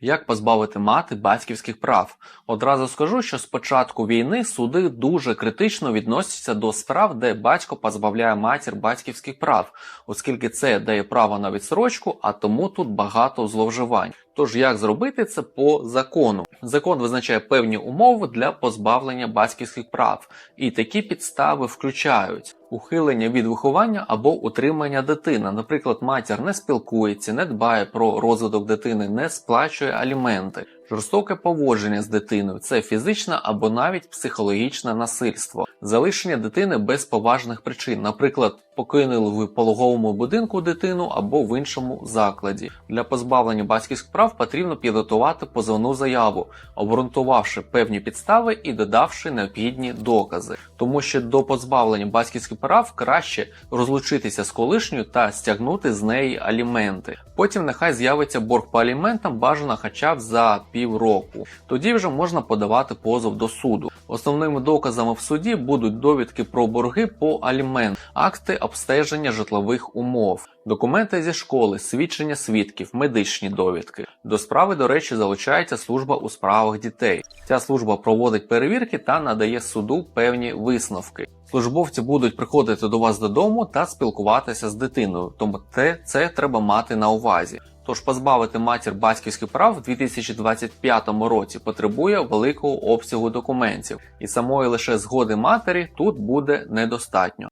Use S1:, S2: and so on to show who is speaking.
S1: Як позбавити мати батьківських прав? Одразу скажу, що з початку війни суди дуже критично відносяться до справ, де батько позбавляє матір батьківських прав, оскільки це дає право на відсрочку, а тому тут багато зловживань. Тож як зробити це по закону? Закон визначає певні умови для позбавлення батьківських прав, і такі підстави включають ухилення від виховання або утримання дитини. Наприклад, матір не спілкується, не дбає про розвиток дитини, не сплачує аліменти. Жорстоке поводження з дитиною це фізичне або навіть психологічне насильство, залишення дитини без поважних причин, наприклад, покинули в пологовому будинку дитину або в іншому закладі. Для позбавлення батьківських прав потрібно підготувати позовну заяву, обґрунтувавши певні підстави і додавши необхідні докази, тому що до позбавлення батьківських прав краще розлучитися з колишньою та стягнути з неї аліменти. Потім нехай з'явиться борг по аліментам, бажано хоча б за півроку. Тоді вже можна подавати позов до суду. Основними доказами в суді будуть довідки про борги по аліментам, акти обстеження житлових умов, документи зі школи, свідчення свідків, медичні довідки. До справи, до речі, залучається служба у справах дітей. Ця служба проводить перевірки та надає суду певні висновки. Службовці будуть приходити до вас додому та спілкуватися з дитиною, тому те це треба мати на увазі. Тож позбавити матір батьківських прав в 2025 році потребує великого обсягу документів, і самої лише згоди матері тут буде недостатньо.